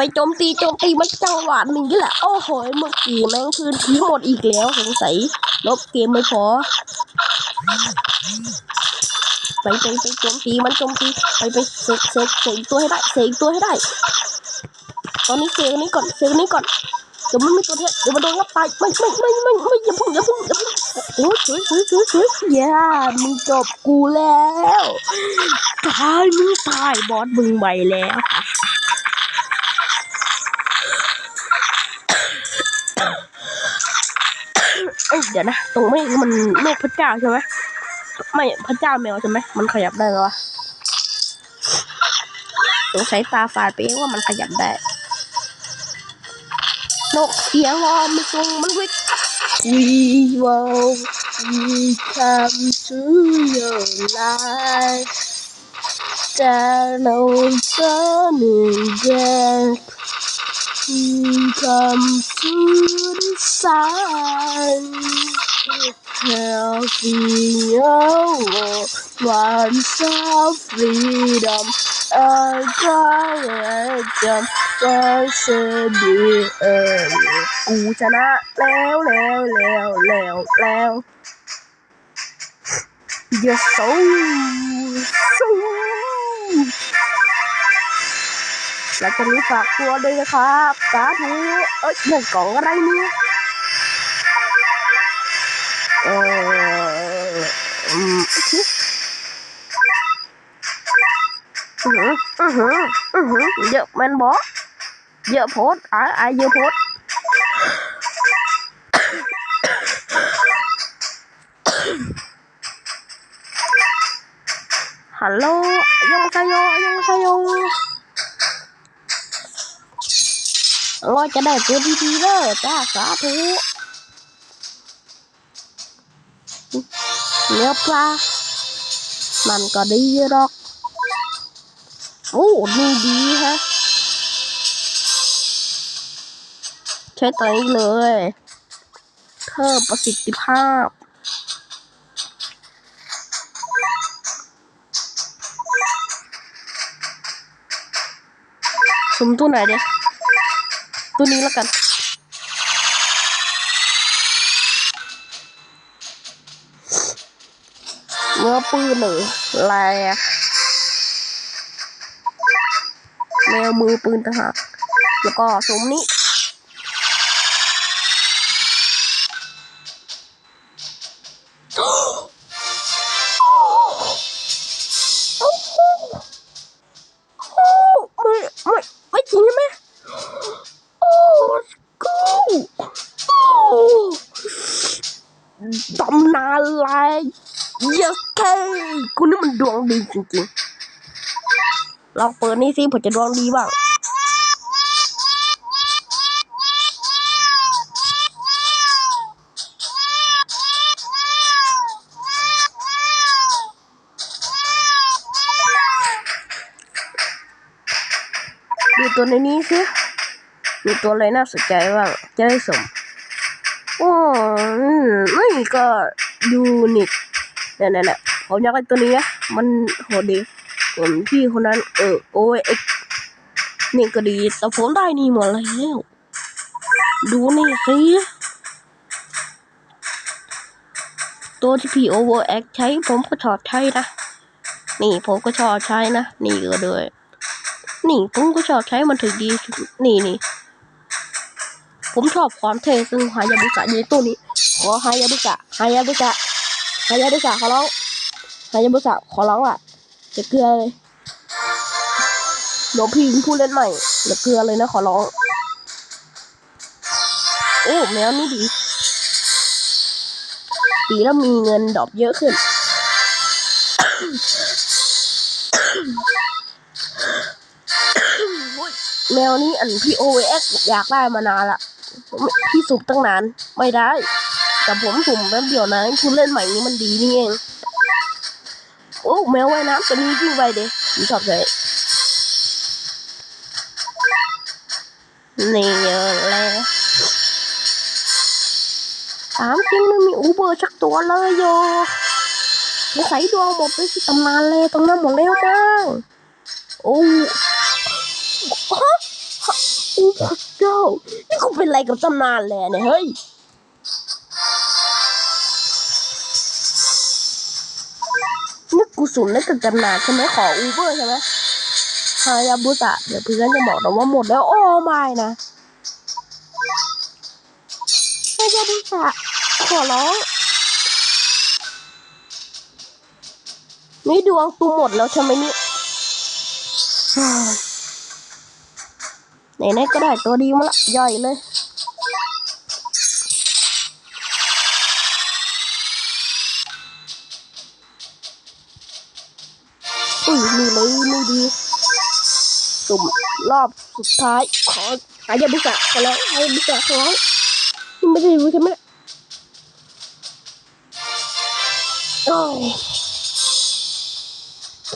ไปโจมตีโจมตีมันจังหวะนี้แหละ โอ้โหเมื่อกี้แม่งพื้นที่หมดอีกแล้วสงสัยลบเกมไม่พอ ไปไปไปโจมตีมันโจมตีไปไปเสกเสกเสกตัวให้ได้เสกตัวให้ได้ ตอนนี้เสกนี้ก่อนเสกนี้ก่อนเดี๋ยวมันไม่ตัวเนี้ยเดี๋ยวมันโดนงับตายไม่ไม่ไม่ไม่ไม่อย่าพึ่งอย่าพึ่งอย่าพึ่งโอ้ยสวยสวยสวยสวยอย่ามึงจบกูแล้วตายมึงตายบอสมึงไปแล้ว เดี๋ยวนะตรงไม่มันโลกพระเจ้าใช่ไหมไม่พระเจ้าแมวใช่ไหมมันขยับได้แล้ววะสงสัยตาฝาดไปเองว่ามันขยับได้นกเสียงวอมมันทรงมันวิก We will we come to your life down on turning back we come to the sun helping our once of freedom a direction ก็เชดีเออกูชนะแล้วแล้วแล้วแล้วแล้ว Yes so so แล้วจะมีฝากตัวด้วยนะครับสาธุเอ้ยเรื่งกล่องอะไรเนี่ย อืมโอเคอืออืออือเยอะมันบอเยอะโพดอะอะเยอะโพดฮัลโหลยองซาโยยองซาโยเราจะได้ตัวดีๆเลยจ้าสาธุ เนื้อปลามันก็ดีหรอก โอ้ดีดีฮะ ใช้ตัวนี้เลย เพิ่มประสิทธิภาพ สุ่มตัวไหนเดียตัวนี้แล้วกัน มือปืนหรือแลแมวมือปืนต่างหากแล้วก็สมนี้ ดีจริงๆลองเปิดนี่สิผมจะดวงดีบ้างดูตัวในนี้สิมีตัวอะไรน่าสนใจบ้างจะได้สมโอ้อืมนี่ก็ยูนิคเนี่นี่ยเนี่ย ผมอยากได้ตัวนี้นะมันโหดดีส่วนพี่คนนั้น เออโอเอ็กนี่ก็ดีแต่ผมได้นี่หมดแล้วดูนี่สิตัวที่พี่โอเวอร์แอคใช้ผมก็ชอบใช้นะ นี่ผมก็ชอบใช้นะ นี่ก็ด้วย นี่ผมก็ชอบใช้มันถึงดีนี่นี่ผมชอบความเท่ซึ่งฮายาบุสะยู่ตู้นี้ ขอฮายาบุสะฮายาบุสะฮายาบุสะเขอร้อง ฮายาบุสะขอร้องล่ะจะเกลือเลยเดี๋ยวพี่ผู้เล่นใหม่อย่าเกลือเลยนะขอร้องโอ้แมวนี่ดี ดีแล้วมีเงินดอกเยอะขึ้น แมวนี้อันพี่โอเอ็กอยากได้มานานละพี่สุ่มตั้งนาน ไม่ได้ แต่ผมสุ่มแป๊บเดียวนะคุณเล่นใหม่นี้มันดีนี่เอง อ้แมวว่ายน้ำตัวนี้ยิ่งไวเด้ผมชอบเลยนี่แหละถามจริงไม่มีอูเบอร์สักตัวเลยโยสงสัยดวงหมดไปที่ตำนานเลยตรงนั้นหมดแล้วมั้งโอ้ฮะพระเจ้านี่กูเป็นอะไรกับตำนานแล้วเนี่ยเฮ้ย กูสูนเล่นกับตำนานใช่ไหมขออูเบอร์ใช่ไหมฮายาบุตะเดี๋ยวเพื่อนจะบอกนะว่าหมดแล้ว โอ้ไม่นะฮายาบุตะขอร้องนี่ดวงกูหมดแล้วใช่ไหมนี่ไหนๆก็ได้ตัวดีมาละย่อยเลย อุ้ยมีเลยไม่ดีสุ่มรอบสุดท้ายขอหายาบุกะขอแล้วหายาบุกะขอร้องนี่ไม่ได้รู้ใช่ไหมโอ้ยเค